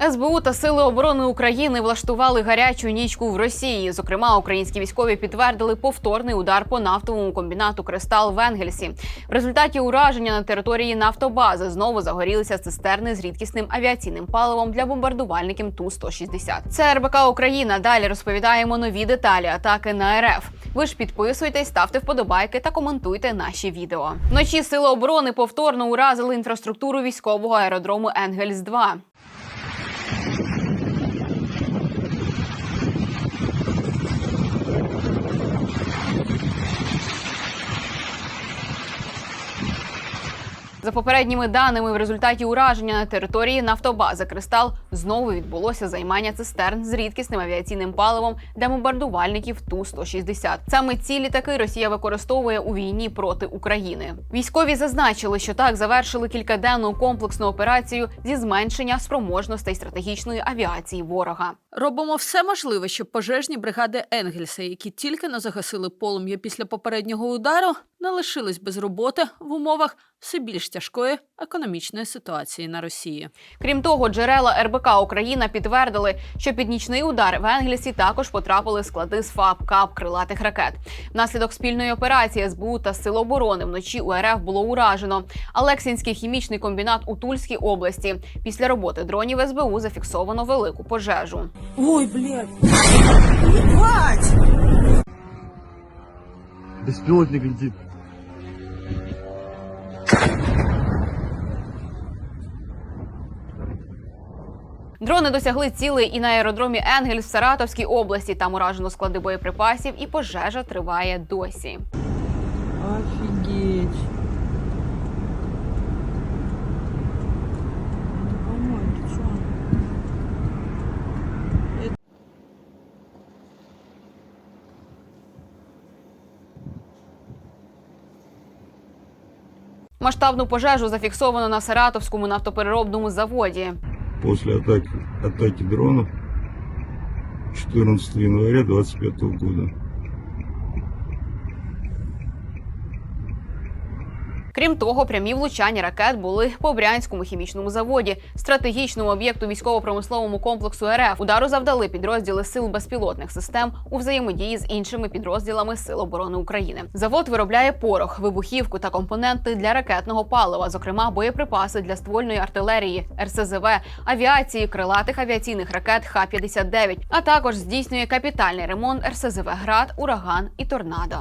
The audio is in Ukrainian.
СБУ та Сили оборони України влаштували гарячу нічку в Росії. Зокрема, українські військові підтвердили повторний удар по нафтовому комбінату Кристал в Енгельсі. В результаті ураження на території нафтобази знову загорілися цистерни з рідкісним авіаційним паливом для бомбардувальників ту 160 Це РБК Україна. Далі розповідаємо нові деталі атаки на РФ. Ви ж підписуйтесь, ставте вподобайки та коментуйте наші відео. Вночі сили оборони повторно уразили інфраструктуру військового аеродрому Енгельс 2 За попередніми даними, в результаті ураження на території нафтобази Кристал знову відбулося займання цистерн з рідкісним авіаційним паливом для бомбардувальників ту 160 Саме ці літаки Росія використовує у війні проти України. Військові зазначили, що так завершили кількаденну комплексну операцію зі зменшення спроможностей стратегічної авіації ворога. Робимо все можливе, щоб пожежні бригади Енгельса, які тільки не загасили полум'я після попереднього удару, не лишились без роботи в умовах все більш тяжкої економічної ситуації на Росії. Крім того, джерела РБК Україна підтвердили, що під нічний удар в Енгельсі також потрапили склади з ФАП КАП крилатих ракет. Внаслідок спільної операції СБУ та Сил оборони вночі у РФ було уражено Алексінський хімічний комбінат у Тульській області. Після роботи дронів СБУ зафіксовано велику пожежу. Ой, блядь. Ебать! Беспилотник летит. Дрони досягли цілей і на аеродромі Енгельс в Саратовській області. Там уражено склади боєприпасів, і пожежа триває досі. Чё? Масштабну пожежу зафіксовано на Саратовському нафтопереробному заводі. После атаки, атаки дронов 14 января 2025 года. Крім того, прямі влучання ракет були по Брянському хімічному заводі, стратегічному об'єкту військово-промисловому комплексу РФ. Удару завдали підрозділи сил безпілотних систем у взаємодії з іншими підрозділами Сил оборони України. Завод виробляє порох, вибухівку та компоненти для ракетного палива, зокрема боєприпаси для ствольної артилерії, РСЗВ, авіації, крилатих авіаційних ракет Х-59, а також здійснює капітальний ремонт РСЗВ Град, Ураган і Торнадо.